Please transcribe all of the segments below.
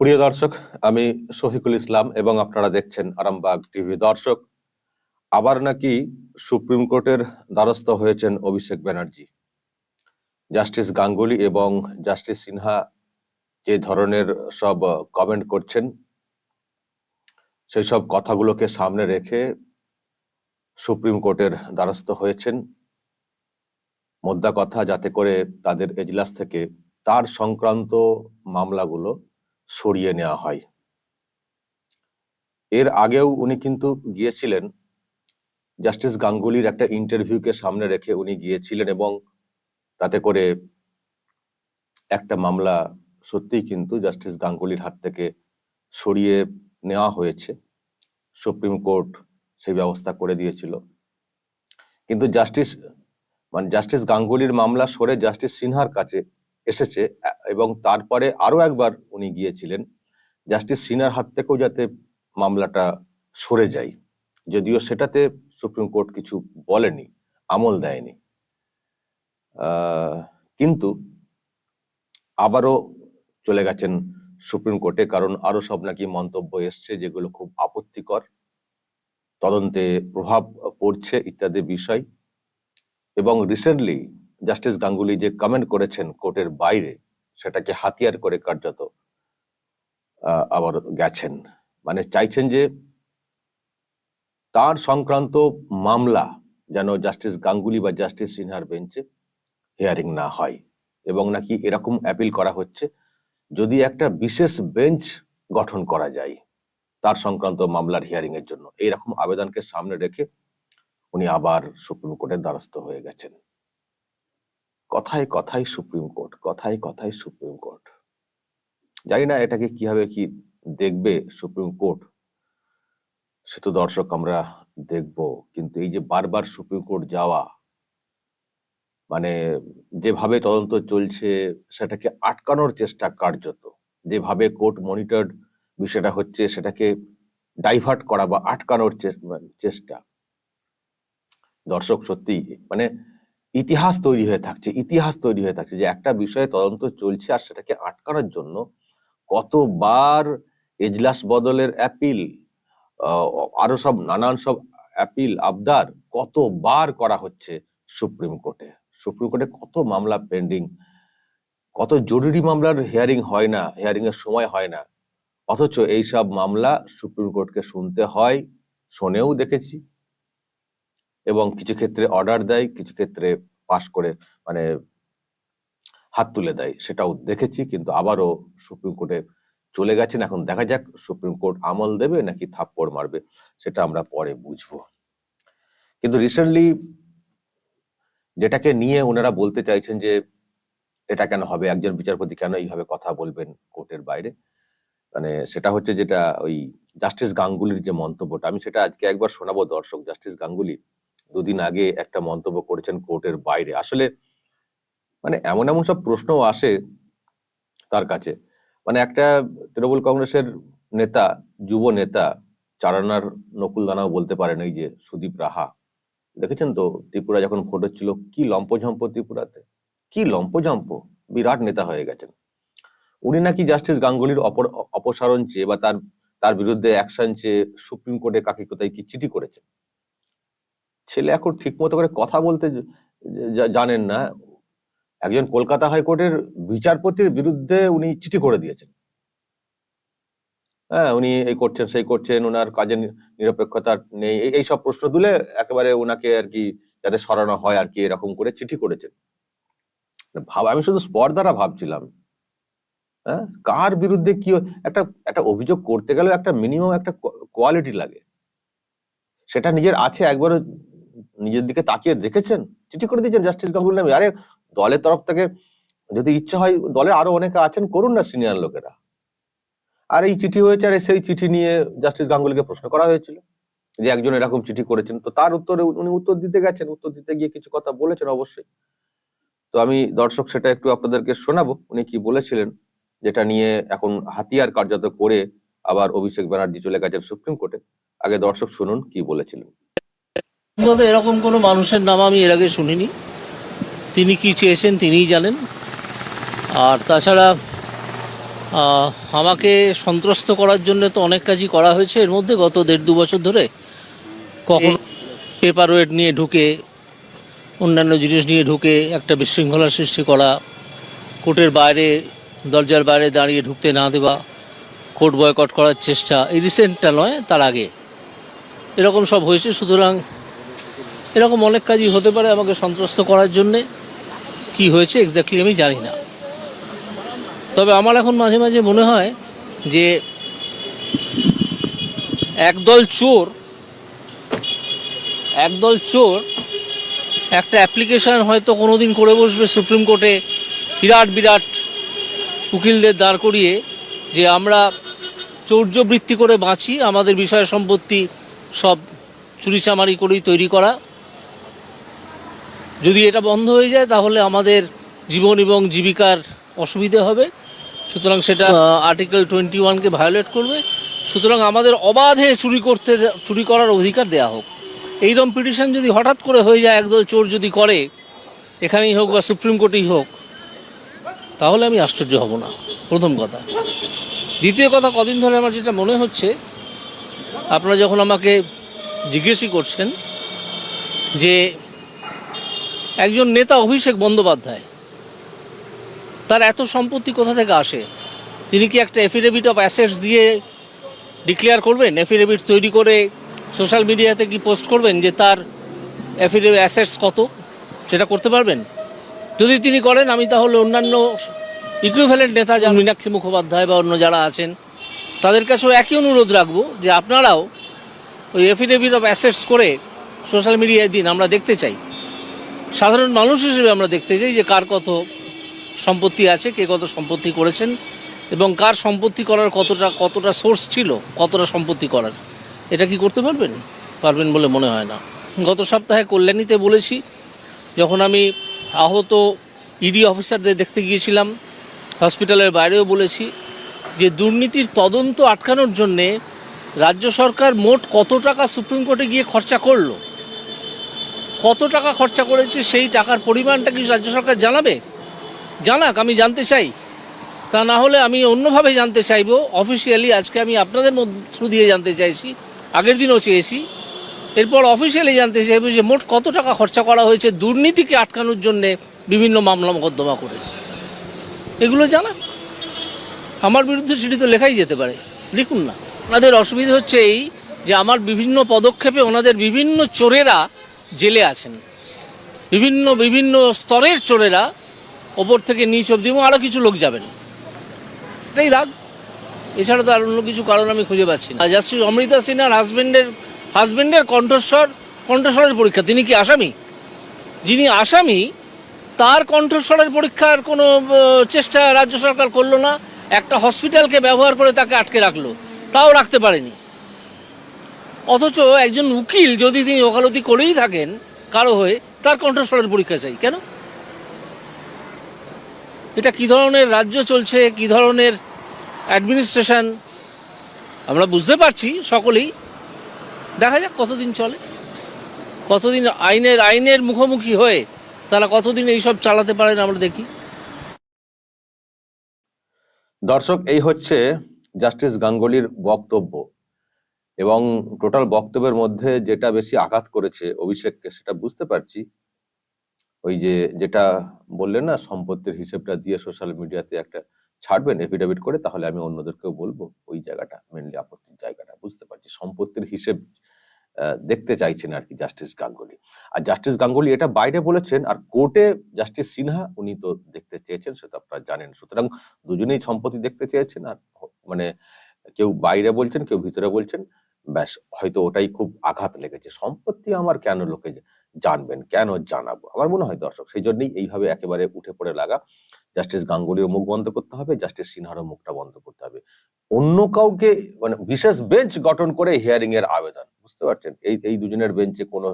প্রিয় দর্শক, আমি শফিকুল ইসলাম এবং আপনারা দেখছেন আরামবাগ টিভি। দর্শক, আবার নাকি সুপ্রিম কোর্টের দ্বারস্থ হয়েছেন অভিষেক ব্যানার্জি। জাস্টিস গাঙ্গুলি এবং জাস্টিস সিনহা যে ধরনের সব কমেন্ট করছেন সেই সব কথাগুলোকে সামনে রেখে সুপ্রিম কোর্টের দ্বারস্থ হয়েছেন। মোদ্দা কথা যাতে করে তাদের এজলাস থেকে তার সংক্রান্ত মামলাগুলো সরিয়ে নেওয়া হয়। এর আগেও উনি কিন্তু গিয়েছিলেন, জাস্টিস গাঙ্গুলির একটা ইন্টারভিউকে সামনে রেখে উনি গিয়েছিলেন এবং তাতে করে একটা মামলা সত্যিই কিন্তু জাস্টিস গাঙ্গুলির হাত থেকে সরিয়ে নেওয়া হয়েছে। সুপ্রিম কোর্ট সেই ব্যবস্থা করে দিয়েছিল। কিন্তু জাস্টিস মানে জাস্টিস গাঙ্গুলির মামলা সরে জাস্টিস সিনহার কাছে এসেছে এবং তারপরে আরও একবার উনি গিয়েছিলেন। জাস্টিস সিনার হাত থেকেও যাতে মামলাটা সরে যায়। যদিও সেটাতে সুপ্রিম কোর্ট কিছু বলেনি, আমল দেয়নি। কিন্তু আবারও চলে গেছেন সুপ্রিম কোর্টে, কারণ আরও সব নাকি মন্তব্য এসছে যেগুলো খুব আপত্তিকর। তদন্তে প্রভাব পড়ছে ইত্যাদি বিষয়। এবং রিসেন্টলি জাস্টিস গাঙ্গুলি যে কমেন্ট করেছেন কোর্টের বাইরে, সেটাকে হাতিয়ার করে কার্যত আবার গেছেন। মানে চাইছেন যে তার সংক্রান্ত মামলা যেন জাস্টিস গাঙ্গুলি বা জাস্টিস সিনহার বেঞ্চে হিয়ারিং না হয় এবং নাকি এরকম অ্যাপিল করা হচ্ছে, যদি একটা বিশেষ বেঞ্চ গঠন করা যায় তার সংক্রান্ত মামলার হিয়ারিং এর জন্য। এইরকম আবেদনকে সামনে রেখে উনি আবার সুপ্রিম কোর্টের দ্বারস্থ হয়ে গেছেন। কথায় কথায় সুপ্রিম কোর্ট কথায় কথায় সুপ্রিম কোর্ট জানি না এটাকে কীভাবে কি দেখবে সুপ্রিম কোর্ট সে তো দর্শক আমরা দেখব, কিন্তু এই যে বারবার সুপ্রিম কোর্ট যাওয়া মানে যেভাবে তদন্ত চলছে, সেটাকে আটকানোর চেষ্টা কার্যত। যেভাবে কোর্ট মনিটর্ড বিষয়টা হচ্ছে, সেটাকে ডাইভার্ট করা বা আটকানোর চেষ্টা। দর্শক সত্যি মানে ইতিহাস তৈরি হয়ে থাকছে, ইতিহাস তৈরি হয়ে থাকছে যে একটা বিষয়ে তদন্ত চলছে আর সেটাকে আটকানোর জন্য কতবার এজলাস বদলের অ্যাপিল আরও সব নানান সব অ্যাপিল আবদার কতবার করা হচ্ছে সুপ্রিম কোর্টে? সুপ্রিম কোর্টে কত মামলা পেন্ডিং কত জরুরি মামলার হিয়ারিং হয় না হিয়ারিং এর সময় হয় না। অথচ এইসব মামলা সুপ্রিম কোর্টকে শুনতে হয়, শোনেও দেখেছি। এবং কিছু ক্ষেত্রে অর্ডার দেয়, কিছু ক্ষেত্রে পাশ করে মানে হাত তুলে দেয়। সেটাও দেখেছি, কিন্তু আবারও সুপ্রিম কোর্টে চলে গেছেন। এখন দেখা যাক সুপ্রিম কোর্ট আমল দেবে নাকি থাপ্পড় মারবে, সেটা আমরা পরে বুঝব। কিন্তু রিসেন্টলি যেটাকে নিয়ে ওনারা বলতে চাইছেন যে, এটা কেন হবে, একজন বিচারপতি কেন এইভাবে কথা বলবেন কোর্টের বাইরে? মানে সেটা হচ্ছে যেটা ওই জাস্টিস গাঙ্গুলির যে মন্তব্যটা, আমি সেটা আজকে একবার শোনাবো দর্শক জাস্টিস গাঙ্গুলি। দুদিন আগে একটা মন্তব্য করেছেন কোর্টের বাইরে। আসলে মানে এমন এমন সব প্রশ্ন আসে তার কাছে। মানে একটা তৃণমূল কংগ্রেসের নেতা, যুব নেতা, চারানার নকুল দানাও বলতে পারেন এই যে সুদীপ রাহা। দেখেছেন তো ত্রিপুরা যখন ভোট হচ্ছিল কি লম্পঝম্প ত্রিপুরাতে? কি লম্পঝম্প? বিরাট নেতা হয়ে গেছেন। উনি নাকি জাস্টিস গাঙ্গুলির অপসারণ চেয়ে বা তার তার বিরুদ্ধে অ্যাকশন চেয়ে সুপ্রিম কোর্টে কাকে কোথায় কি চিঠি করেছেন? ছেলে এখন ঠিক মতো করে কথা বলতে জানেন না। একজন কলকাতা হাইকোর্টের বিচারপতির বিরুদ্ধে উনি চিঠি করে দিয়েছেন। হ্যাঁ উনি এই করছেন, সেই করছেন ওনার কাজের নিরপেক্ষতা নেই, এই- সব প্রশ্ন তুলে একেবারে ওনাকে আর কি যাতে সরানো হয় আর কি, এরকম করে চিঠি করেছেন। ভাব, আমি শুধু স্পট দ্বারা ভাবছিলাম। হ্যাঁ কার বিরুদ্ধে কি একটা একটা অভিযোগ করতে গেলে একটা মিনিমাম একটা কোয়ালিটি লাগে। সেটা নিজের আছে, একবারও নিজের দিকে তাকিয়ে দেখেছেন? চিঠি করে দিয়েছেন জাস্টিস গাঙ্গুলি নামে। আরে, দলের তরফ থেকে যদি ইচ্ছা হয় দলের আরও অনেকে আছেন, করুন না সিনিয়র লোকেরা। আর এই চিঠি হয়েছে, আর সেই চিঠি নিয়ে জাস্টিস গাঙ্গুলিকে প্রশ্ন করা হয়েছিল যে একজন এরকম চিঠি করেছেন। তো তার উত্তরে উনি উত্তর দিতে গেছেন। উত্তর দিতে গিয়ে কিছু কথা বলেছেন অবশ্যই। তো আমি দর্শক, সেটা একটু আপনাদেরকে শোনাবো। উনি কি বলেছিলেন যেটা নিয়ে এখন হাতিয়ার কার্যত করে আবার অভিষেক ব্যানার্জি চলে গেছেন সুপ্রিম কোর্টে। আগে দর্শক শুনুন কি বলেছিলেন। এরকম কোনো মানুষের নাম আমি এর আগে শুনিনি। তিনি কি চেয়েছেন তিনিই জানেন। আর তাছাড়া আমাকে সন্ত্রস্ত করার জন্য তো অনেক কাজই করা হয়েছে। এর মধ্যে গত দেড় দু বছর ধরে কখন পেপার ওয়েট নিয়ে ঢুকে, অন্যান্য জিনিস নিয়ে ঢুকে, একটা বিশৃঙ্খলার সৃষ্টি করা, কোর্টের বাইরে, দরজার বাইরে দাঁড়িয়ে ঢুকতে না দেওয়া, কোর্ট বয়কট করার চেষ্টা, এই রিসেন্টটা নয়, তার আগে। এরকম সব হয়েছে, সুতরাং এরকম অনেক কাজই হতে পারে আমাকে সন্ত্রস্ত করার জন্যে। কি হয়েছে এক্স্যাক্টলি আমি জানি না। তবে আমার এখন মাঝে মাঝে মনে হয় যে একদল চোর একদল চোর একটা অ্যাপ্লিকেশান হয়তো কোনোদিন করে বসবে সুপ্রিম কোর্টে বিরাট বিরাট উকিলদের দাঁড় করিয়ে যে আমরা চৌর্যবৃত্তি করে বাঁচি, আমাদের বিষয় সম্পত্তি সব চুরিচামারি করেই তৈরি করা। যদি এটা বন্ধ হয়ে যায়, তাহলে আমাদের জীবন এবং জীবিকার অসুবিধে হবে। সুতরাং সেটা আর্টিকেল টোয়েন্টি ওয়ানকে ভায়োলেট করবে। সুতরাং আমাদের অবাধে চুরি করতে, চুরি করার অধিকার দেয়া হোক। এইরকম পিটিশন যদি হঠাৎ করে হয়ে যায়, একদল চোর যদি করে, এখানেই হোক বা সুপ্রিম কোর্টেই হোক, তাহলে আমি আশ্চর্য হব না। প্রথম কথা। দ্বিতীয় কথা, কদিন ধরে আমার যেটা মনে হচ্ছে, আপনারা যখন আমাকে জিজ্ঞেসই করছেন যে একজন নেতা অভিষেক বন্দ্যোপাধ্যায়। তার এত সম্পত্তি কোথা থেকে আসে? তিনি কি একটা এফিডেভিট অফ অ্যাসেটস দিয়ে ডিক্লেয়ার করবেন? এফিডেভিট তৈরি করে সোশ্যাল মিডিয়াতে কি পোস্ট করবেন যে তার এফিডেভিট অ্যাসেটস কত? সেটা করতে পারবেন? যদি তিনি করেন, আমি তাহলে অন্যান্য ইকুইভ্যালেন্ট নেতা যেমন মীনাক্ষী মুখোপাধ্যায় বা অন্য যারা আছেন, তাদের কাছেও একই অনুরোধ রাখব যে আপনারাও ওই এফিডেভিট অফ অ্যাসেটস করে সোশ্যাল মিডিয়ায় দিন, আমরা দেখতে চাই। সাধারণ মানুষ হিসেবে আমরা দেখতে চাই যে কার কত সম্পত্তি আছে, কে কত সম্পত্তি করেছেন এবং কার সম্পত্তি করার কতটা কতটা সোর্স ছিল, কতটা সম্পত্তি করার। এটা কি করতে পারবেন? পারবেন বলে মনে হয় না। গত সপ্তাহে কল্যাণীতে বলেছি, যখন আমি আহত ইডি অফিসারদের দেখতে গিয়েছিলাম হসপিটালের বাইরেও বলেছি যে দুর্নীতির তদন্ত আটকানোর জন্যে রাজ্য সরকার মোট কত টাকা সুপ্রিম কোর্টে গিয়ে খরচা করল? কত টাকা খরচা করেছে, সেই টাকার পরিমাণটা কি রাজ্য সরকার জানাবে? জানাক, আমি জানতে চাই। তা না হলে আমি অন্যভাবে জানতে চাইব। অফিসিয়ালি আজকে আমি আপনাদের থ্রু দিয়ে জানতে চাইছি। আগের দিনও চেয়েছি। এরপর অফিসিয়ালি জানতে চাইব যে মোট কত টাকা খরচা করা হয়েছে দুর্নীতিকে আটকানোর জন্যে বিভিন্ন মামলা মোকদ্দমা করে। এগুলো জানা আমার বিরুদ্ধে সেটি তো লেখাই যেতে পারে। লিখুন না। ওনাদের অসুবিধা হচ্ছে এই যে আমার বিভিন্ন পদক্ষেপে ওনাদের বিভিন্ন চোরেরা জেলে আছেন। বিভিন্ন বিভিন্ন স্তরের চোরেরা ওপর থেকে নিচ অব্দি এবং আরও কিছু লোক যাবেন। এটাই রাগ। এছাড়া তো আর অন্য কিছু কারণ আমি খুঁজে পাচ্ছি না। জাস্টিস অমৃতা সিনহার হাজবেন্ডের হাজবেন্ডের কণ্ঠস্বর, কণ্ঠস্বরের পরীক্ষা। তিনি কি আসামি? যিনি আসামি, তার কণ্ঠস্বরের পরীক্ষার কোনো চেষ্টা রাজ্য সরকার করল না। একটা হসপিটালকে ব্যবহার করে তাকে আটকে রাখল। তাও রাখতে পারেনি। অথচ একজন উকিল যদি তিনি ওকালতি করেই থাকেন কারও হয়ে, তার কণ্ঠস্বরের পরীক্ষা চাই, কেন? এটা কি ধরনের রাজ্য চলছে, কি ধরনের অ্যাডমিনিস্ট্রেশন আমরা বুঝতে পারছি সকলেই। দেখা যাক কতদিন চলে। কতদিন আইনের আইনের মুখোমুখি হয়ে তারা কতদিন এইসব চালাতে পারেন আমরা দেখি। দর্শক, এই হচ্ছে জাস্টিস গাঙ্গুলির বক্তব্য। এবং টোটাল বক্তব্যের মধ্যে যেটা বেশি আঘাত করেছে অভিষেককে, সেটা বুঝতে পারছি। ওই যে, যেটা বললেন না, সম্পত্তির হিসেবটা দিয়ে সোশ্যাল মিডিয়াতে একটা ছাড়বেন এফিডেভিট করে, তাহলে আমি অন্যদেরকেও বলব ওই জায়গাটা মেনলি আপত্তির জায়গাটা, বুঝতে পারছি। সম্পত্তির হিসেব দেখতে চাইছেন আর কি জাস্টিস গাঙ্গুলি। আর জাস্টিস গাঙ্গুলি এটা বাইরে বলেছেন, আর কোর্টে জাস্টিস সিনহা, উনি তো দেখতে চেয়েছেন, সেটা আপনারা জানেন। সুতরাং দুজনেই সম্পত্তি দেখতে চেয়েছেন, আর মানে কেউ বাইরে বলছেন, কেউ ভিতরে বলছেন। ব্যাস, হয়তো ওটাই খুব আঘাত লেগেছে। সম্পত্তি আমার কেন লোকে জানবেন, কেন জানাব? আমার মনে হয় দর্শক সেই জন্যই এইভাবে একেবারে উঠে পড়ে লাগা। জাস্টিস গাঙ্গুলিও মুখ বন্ধ করতে হবে, জাস্টিস সিনহারও মুখটা বন্ধ করতে হবে। অন্য কাউকে মানে বিশেষ বেঞ্চ গঠন করে হিয়ারিং এর আবেদন, বুঝতে পারছেন? এই এই দুজনের বেঞ্চে কোনো,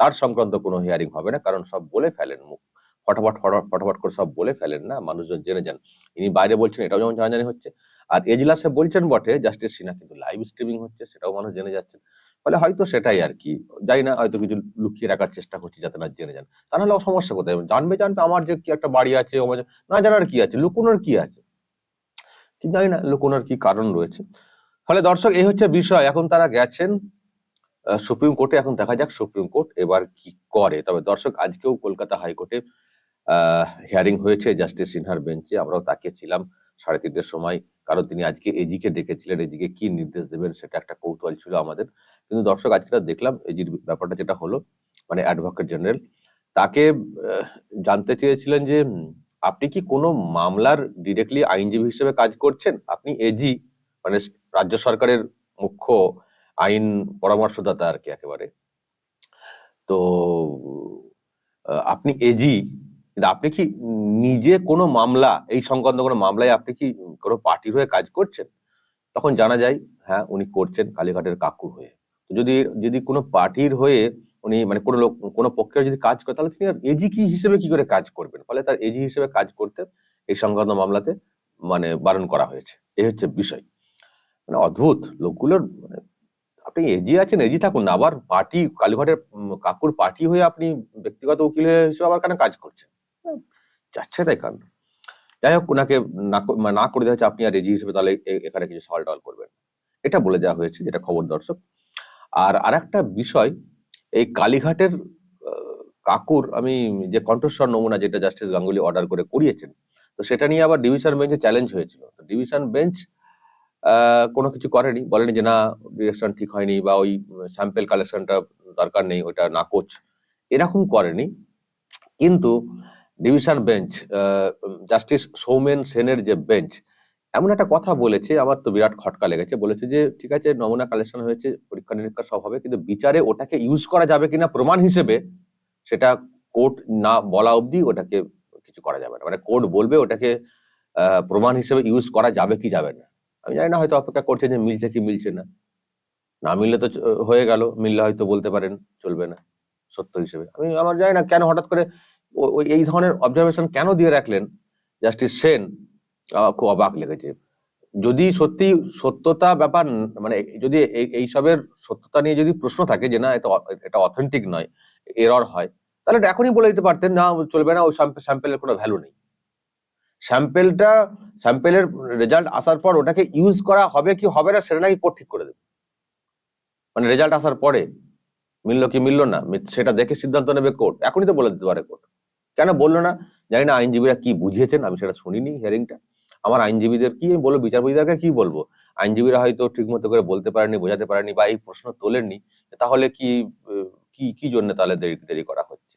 তার সংক্রান্ত কোনো হিয়ারিং হবে না, কারণ সব বলে ফেলেন মুখ ফটাফট ফটাফট করে সব বলে ফেলেন না? মানুষজন জেনে যান। ইনি বাইরে বলছেন, এটাও যেমন জানাজানি হচ্ছে। আর এজলাসে বলছেন বটে, জাস্টিস সিনহা, কিন্তু লাইভ স্ট্রিমিং হচ্ছে, সেটাও মানুষ জেনে যাচ্ছেন। ফলে হয়তো সেটাই আর কি, জানি না, হয়তো কিছু লুকিয়ে রাখার চেষ্টা করছি যাতে না জেনে যান। তা নাহলে সমস্যা কোথায়? জানবে জানবে আমার যে কি একটা বাড়ি আছে না জানার কি আছে, লুকোনোর কি আছে? জানি না, লুকোনোর কি কারণ রয়েছে। ফলে দর্শক, এই হচ্ছে বিষয়, এখন তারা গেছেন সুপ্রিম কোর্টে, এখন দেখা যাক সুপ্রিম কোর্ট এবার কি করে। তবে দর্শক, আজকেও কলকাতা হাইকোর্টে হিয়ারিং হয়েছে জাস্টিস সিনহার বেঞ্চে, আমরাও তাকিয়েছিলাম সাড়ে তিনটের সময় কারণ তিনি আজকে এজিকে ডেকেছিলেন এজিকে কি নির্দেশ দেবেন সেটা একটা কৌতূহল ছিল আমাদের। কিন্তু দর্শক, আজকে দেখলাম এজির ব্যাপারটা যেটা হলো মানে অ্যাডভোকেট জেনারেল তাকে জানতে চেয়েছিলেন যে আপনি কি কোনো মামলার ডিরেক্টলি আইনজীবী হিসেবে কাজ করছেন? আপনি এজি মানে রাজ্য সরকারের মুখ্য আইন পরামর্শদাতা আর কি একেবারে। তো আপনি এজি কিন্তু আপনি কি নিজে কোনো মামলা, এই সংক্রান্ত কোনো মামলায় আপনি কি কোনো পার্টির হয়ে কাজ করছেন? তখন জানা যায় হ্যাঁ উনি করছেন কালীঘাটের কাকুর হয়ে। তো যদি যদি কোনো পার্টির হয়ে উনি মানে কোনো লোক, কোনো পক্ষে যদি কাজ করে, তাহলে তিনি এজি কি হিসেবে কি করে কাজ করবেন? ফলে তার এজি হিসেবে কাজ করতে এই সংক্রান্ত মামলাতে মানে বারণ করা হয়েছে। এই হচ্ছে বিষয়। মানে অদ্ভুত লোকগুলোর মানে আপনি এজি আছেন, এজি থাকুন আবার পার্টি, কালীঘাটের কাকুর পার্টি হয়ে আপনি ব্যক্তিগত উকিল হিসেবে আবার কেন কাজ করছেন? যাচ্ছে তাই কারণ। যাই হোক ওনাকে না মানে না করে দেওয়া হচ্ছে আপনি আর রেজি হিসেবে তাহলে এখানে কিছু সওয়াল টওয়াল করবেন। এটা বলে দেওয়া হয়েছে, যেটা খবর দর্শক। আর আরেকটা বিষয়, এই কালীঘাটের কাকুর, আমি যে কণ্ঠস্বর নমুনা যেটা জাস্টিস গাঙ্গুলি অর্ডার করে করিয়েছেন, তো সেটা নিয়ে আবার ডিভিশন বেঞ্চে চ্যালেঞ্জ হয়েছিল। ডিভিশন বেঞ্চ কোনো কিছু করেনি, বলেনি যে না, ডিরেকশন ঠিক হয়নি বা ওই স্যাম্পেল কালেকশনটা দরকার নেই, ওইটা নাকচ। এরকম করেনি। কিন্তু ডিভিশন বেঞ্চ জাস্টিস সৌমেন সেনের যে বেঞ্চ, এমন একটা কথা বলেছে, আমার তো বিরাট খটকা লেগেছে, বলেছে যে, ঠিক আছে, নমুনা কালেকশন হয়েছে, পরীক্ষা নিরীক্ষা সব হবে, কিন্তু বিচারে ওটাকে ইউজ করা যাবে কিনা প্রমাণ হিসেবে, সেটা কোর্ট না বলা অবধি ওটাকে কিছু করা যাবে না। মানে কোর্ট বলবে ওটাকে প্রমাণ হিসেবে ইউজ করা যাবে কি যাবে না। আমি জানি না, হয়তো অপেক্ষা করছে যে মিলছে কি মিলছে না। না মিললে তো হয়ে গেল, মিললে হয়তো বলতে পারেন, চলবে না, সত্য হিসেবে। আমি, আমার জানি না কেন হঠাৎ করে ওই এই ধরনের অবজারভেশন কেন দিয়ে রাখলেন জাস্টিস সেন খুব অবাক লেগেছে। যদি সত্যি সত্যতা ব্যাপার মানে যদি এই- এইসবের সত্যতা নিয়ে যদি প্রশ্ন থাকে যে না, এটা এটা অথেন্টিক নয় এরর হয়, তাহলে এখনই বলে দিতে পারতেন, না, চলবে না, ওই স্যাম্পেলের কোনো ভ্যালু নেই। স্যাম্পেলটা স্যাম্পেলের রেজাল্ট আসার পর ওটাকে ইউজ করা হবে কি হবে না, সেটা নাকি কোর্ট ঠিক করে দেবে। মানে রেজাল্ট আসার পরে, মিললো কি মিললো না, সেটা দেখে সিদ্ধান্ত নেবে কোর্ট এখনই তো বলে দিতে পারে কোর্ট কেন বলল না? জানি না আইনজীবীরা কি বুঝিয়েছেন, আমি সেটা শুনিনি হিয়ারিংটা আমার আইনজীবীদের কি আমি বলব, বিচারপতিদেরকে কি বলব? আইনজীবীরা হয়তো ঠিক মতো করে বলতে পারেনি বোঝাতে পারেনি বা এই প্রশ্ন তোলেননি তাহলে কি কি কি জন্য তাহলে দেরি দেরি করা হচ্ছে?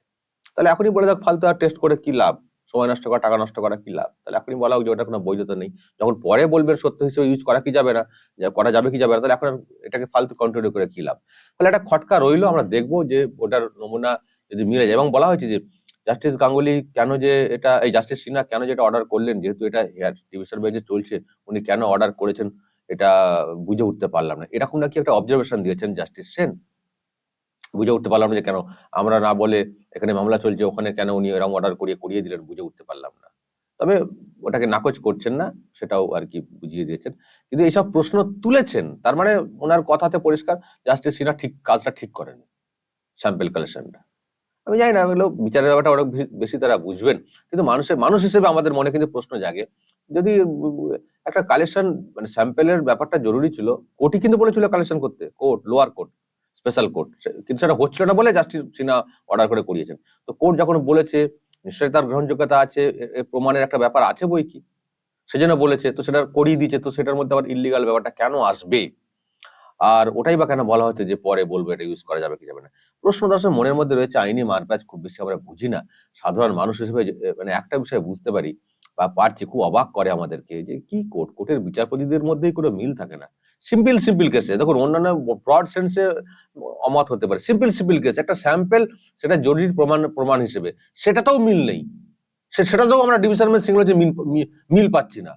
তাহলে এখনই বলে দেখ, ফালতু আর টেস্ট করে কি লাভ? সময় নষ্ট করা, টাকা নষ্ট করা কি লাভ? তাহলে এখনই বলা হোক যে ওটা কোনো বৈধতা নেই। যখন পরে বলবেন সত্য হিসেবে ইউজ করা কি যাবে না করা যাবে কি যাবে না, তাহলে এখন এটাকে ফালতু কন্টিনিউ করে কি লাভ? তাহলে একটা খটকা রইল, আমরা দেখব যে ওটার নমুনা যদি মিলে যায়। এবং বলা হয়েছে যে জাস্টিস গাঙ্গুলি কেন যে এটা, এই জাস্টিস সিনহা কেন যে এটা অর্ডার করলেন? যেহেতু এটা হেয়ার ডিভিশন বেঞ্চে চলছে, উনি কেন অর্ডার করেছেন এটা বুঝে উঠতে পারলাম না। এরকম নাকি একটা অবজারভেশন দিয়েছেন জাস্টিস সেন? বুঝে উঠতে পারলাম না যে কেন আমরা না বলে এখানে মামলা চলছে, ওখানে কেন উনি এরকম অর্ডার করিয়ে করিয়ে দিলেন বুঝে উঠতে পারলাম না। তবে ওটাকে নাকচ করছেন না, সেটাও আর কি বুঝিয়ে দিয়েছেন। কিন্তু এইসব প্রশ্ন তুলেছেন, তার মানে ওনার কথাতে পরিষ্কার জাস্টিস সিনহা ঠিক, কাজটা ঠিক করেন। স্যাম্পেল কালেকশনটা আমি জানি না বিচারের ব্যাপারটা অনেক বেশি- তারা বুঝবেন। কিন্তু মানুষের, মানুষ হিসেবে আমাদের মনে কিন্তু প্রশ্ন জাগে। যদি, একটা কালেকশন মানে স্যাম্পেলের ব্যাপারটা জরুরি ছিল কোর্টই কিন্তু বলেছিল কালেকশন করতে court lower court special court কিন্তু সেটা হচ্ছিল না বলে জাস্টিস সিনহা অর্ডার করে করিয়েছেন। তো কোর্ট যখন বলেছে, নিশ্চয়ই তার গ্রহণযোগ্যতা আছে প্রমাণের একটা ব্যাপার আছে বই কি? সেজন্য বলেছে, তো সেটা করিয়ে দিচ্ছে তো সেটার মধ্যে আবার ইলিগাল ব্যাপারটা কেন আসবে? আর ওটাই বা কেন বলা হচ্ছে যে পরে বলব এটা ইউজ করা যাবে কি যাবে না? প্রশ্ন দর্শক মনের মধ্যে রয়েছে আইনি মারপ্যাচ, খুব বেশি আমরা বুঝি না। সাধারণ মানুষ হিসেবে মানে একটা বিষয় বুঝতে পারি বা পারছি, খুব অবাক করে আমাদেরকে যে, কি কোর্ট কোর্টের বিচারপতিদের মধ্যেই কোনো মিল থাকে না। সিম্পল সিম্পল কেসে, দেখুন অন্যান্য ব্রড সেন্সে অমত হতে পারে। সিম্পল সিম্পল কেস, একটা স্যাম্পেল সেটা জরুরি প্রমাণ প্রমাণ হিসেবে। সেটাতেও মিল নেই। সে, সেটাতেও আমরা ডিভিশন বেঞ্চ সিঙ্গুলো যে মিল মিল পাচ্ছি না।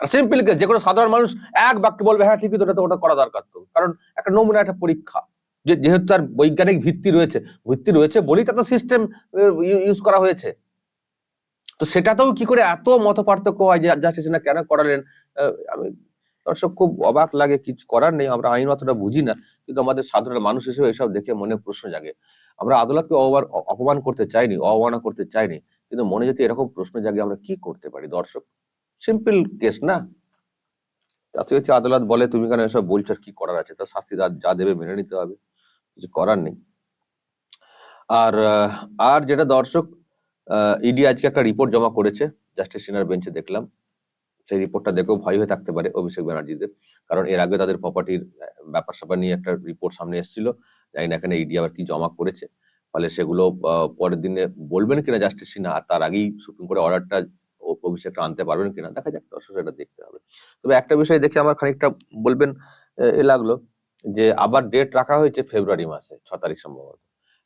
আর সিম্পল কেস যে কোনো সাধারণ মানুষ এক বাক্যে বলবে হ্যাঁ ঠিকই তো ওটা তো, ওটা করা দরকার তো। কারণ একটা নমুনা, একটা পরীক্ষা। যে যেহেতু তার বৈজ্ঞানিক ভিত্তি রয়েছে ভিত্তি রয়েছে বলেই তো সিস্টেম ইউজ করা হয়েছে। তো সেটাতেও কি করে এত মত পার্থক্য হয় যে জাস্টিস না কেন করালেন? আমি দর্শক খুব অবাক লাগে, কিছু করার নেই, আমরা আইন অতটা বুঝি না, কিন্তু আমাদের সাধারণ মানুষ হিসেবে এসব দেখে মনে প্রশ্ন জাগে। আমরা আদালতকে অপমান করতে চাইনি, অবমাননা করতে চাইনি, কিন্তু মনে যদি এরকম প্রশ্ন জাগে, আমরা কি করতে পারি দর্শক? সিম্পল কেস না? হচ্ছে আদালত বলে, তুমি কেন এসব বলছো? কি করার আছে? তার শাস্তি যা দেবে মেনে নিতে হবে। কিছু করার নেই। আর আর যেটা দর্শক ইডি আজকে একটা রিপোর্ট জমা করেছে জাস্টিস সিনার বেঞ্চে দেখলাম। সেই রিপোর্টটা দেখেও ভয় হয়ে থাকতে পারে অভিষেক ব্যানার্জিদের, কারণ এর আগে তাদের প্রপার্টির ব্যাপার স্যাপার নিয়ে একটা রিপোর্ট সামনে এসেছিল। জানি না এখানে ইডি আবার কি জমা করেছে। ফলে সেগুলো পরের দিনে বলবেন কিনা জাস্টিস সিনহা আর তার আগেই সুপ্রিম কোর্টে অর্ডারটা অভিষেকটা আনতে পারবেন কিনা, দেখা যাক দর্শক সেটা দেখতে হবে। তবে একটা বিষয় দেখে আমার খানিকটা বলবেন এ লাগল। যে আবার ডেট রাখা হয়েছে ফেব্রুয়ারি মাসে, ছ তারিখ সম্ভবত।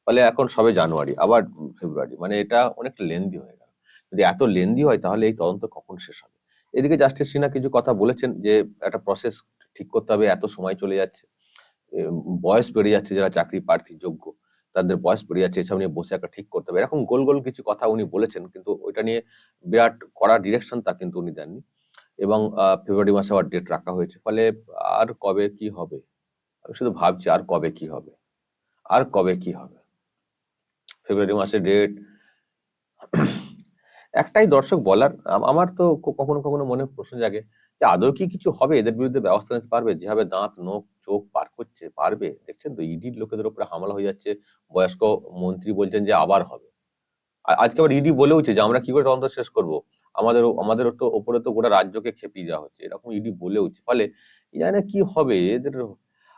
ফলে এখন সবে জানুয়ারি আবার ফেব্রুয়ারি মানে এটা অনেকটা লেন্দি হয়ে গেল। যদি এত লেন্দি হয়, তাহলে এই তদন্ত কখন শেষ হবে? এদিকে জাস্টিস সিনহা কিছু কথা বলেছেন যে, একটা প্রসেস ঠিক করতে হবে, এত সময় চলে যাচ্ছে। বয়স বেড়ে যাচ্ছে যারা চাকরি প্রার্থী যোগ্য, তাদের বয়স বেড়ে যাচ্ছে, এসব নিয়ে বসে একটা ঠিক করতে হবে। এরকম গোল গোল কিছু কথা উনি বলেছেন, কিন্তু ওইটা নিয়ে বিরাট করা ডিরেকশন তা কিন্তু উনি দেননি। এবং ফেব্রুয়ারি মাসে আবার ডেট রাখা হয়েছে। ফলে আর কবে কি হবে? আমি শুধু ভাবছি আর কবে কি হবে? আর কবে কি হবে? ফেব্রুয়ারি মাসে ডেট একটাই দর্শক বলার আমার তো কখনো কখনো মনে প্রশ্ন জাগে যে আদৌ কি কিছু হবে? এদের বিরুদ্ধে ব্যবস্থা নিতে পারবে? যেভাবে দাঁত, নোখ, চোখ পার করছে, পারবে? দেখছেন তো ইডির লোকেদের উপরে হামলা হয়ে যাচ্ছে, বয়স্ক মন্ত্রী বলছেন যে আবার হবে। আজকে আবার ইডি বলেওছে যে আমরা কি করে তদন্ত শেষ করব? আমাদের আমাদের তো ওপরে তো গোটা রাজ্যকে খেপিয়ে দেওয়া হচ্ছে, এরকম ইডি বলে বলেওছে ফলে জানি না কি হবে? এদের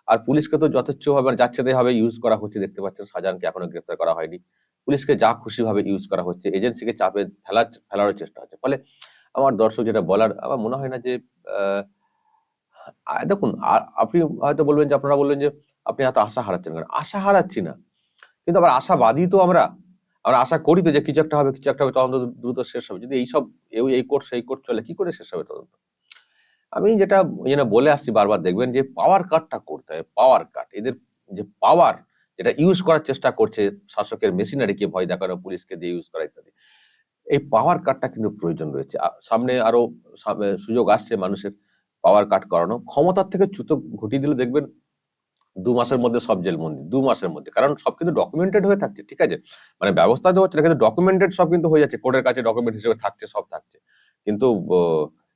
আর পুলিশকে তো যথেচ্ছ ভাবে যাচ্ছে ভাবে ইউজ করা হচ্ছে, দেখতে পাচ্ছেন শাহজাহানকে এখনও গ্রেফতার করা হয়নি। পুলিশকে যা খুশি ভাবে ইউজ করা হচ্ছে, এজেন্সিকে চাপে ফেলার ফেলার চেষ্টা হচ্ছে। ফলে আমার দর্শক যেটা বলার, আমার মনে হয় না যে দেখুন আপনি হয়তো বলবেন যে, আপনারা বলবেন যে, আপনি এত আশা হারাচ্ছেন কেন? আশা হারাচ্ছি না। কিন্তু আবার আশাবাদী তো আমরা। আমরা আশা করি তো যে, কিছু একটা হবে, কিছু একটা হবে, তদন্ত দ্রুত শেষ হবে। যদি এইসব, এই এই কোর্ট, সেই কোর্ট চলে, কি করে শেষ হবে তদন্ত? আমি যেটা যেন বলে আসছি বারবার, দেখবেন যে পাওয়ার কাটটা করতে হবে পাওয়ার কাট এদের যে পাওয়ার যেটা ইউজ করার চেষ্টা করছে শাসকের মেশিনারিকে ভয় দেখানো, পুলিশকে দিয়ে ইউজ করা ইত্যাদি, এই পাওয়ার কাটটা কিন্তু প্রয়োজন রয়েছে। সামনে আরও সুযোগ আসছে মানুষের পাওয়ার কাট করানো, ক্ষমতার থেকে চ্যুত ঘটিয়ে দিলে দেখবেন দু মাসের মধ্যে সব জেলবন্দি, দু মাসের মধ্যে, কারণ সব কিন্তু ডকুমেন্টেড হয়ে থাকছে, ঠিক আছে? মানে ব্যবস্থা তো হচ্ছে না, কিন্তু ডকুমেন্টেড সব কিন্তু হয়ে যাচ্ছে কোর্টের কাছে ডকুমেন্ট হিসেবে থাকছে, সব থাকছে। কিন্তু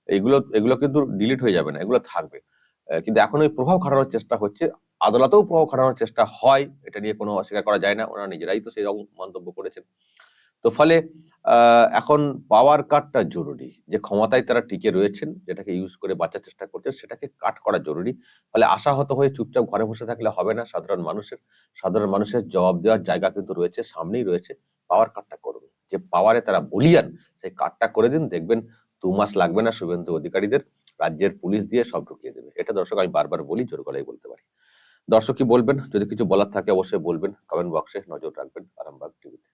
এগুলো এগুলো কিন্তু ডিলিট হয়ে যাবে না, এগুলো থাকবে। কিন্তু এখন ওই প্রভাব খাটানোর চেষ্টা হচ্ছে, আদালতেও প্রভাব খাটানোর চেষ্টা হয়, এটা নিয়ে কোনো অস্বীকার করা যায় না, ওনারা নিজেরাই তো সেই রকম মন্তব্য করেছেন। তো ফলে এখন পাওয়ার কাটটা জরুরি, যে ক্ষমতায় তারা টিকে রয়েছেন, যেটাকে ইউজ করে বাঁচার চেষ্টা করছেন, সেটাকে কাট করা জরুরি। ফলে আশাহত হয়ে চুপচাপ ঘরে বসে থাকলে হবে না, সাধারণ মানুষের সাধারণ মানুষের জবাব দেওয়ার জায়গা কিন্তু রয়েছে, সামনেই রয়েছে। পাওয়ার কাটটা করবে যে পাওয়ারে তারা বলিয়ান, সেই কাটটা করে দিন, দেখবেন দু মাস লাগবে না শুভেন্দু অধিকারীদের, রাজ্যের পুলিশ দিয়ে সব ঢুকিয়ে দেবে। এটা দর্শক আমি বারবার বলি, জোর গলায় বলতে পারি। দর্শক কি বলবেন? যদি কিছু বলার থাকে অবশ্যই বলবেন কমেন্ট বক্সে নজর রাখবেন আরামবাগ টিভিতে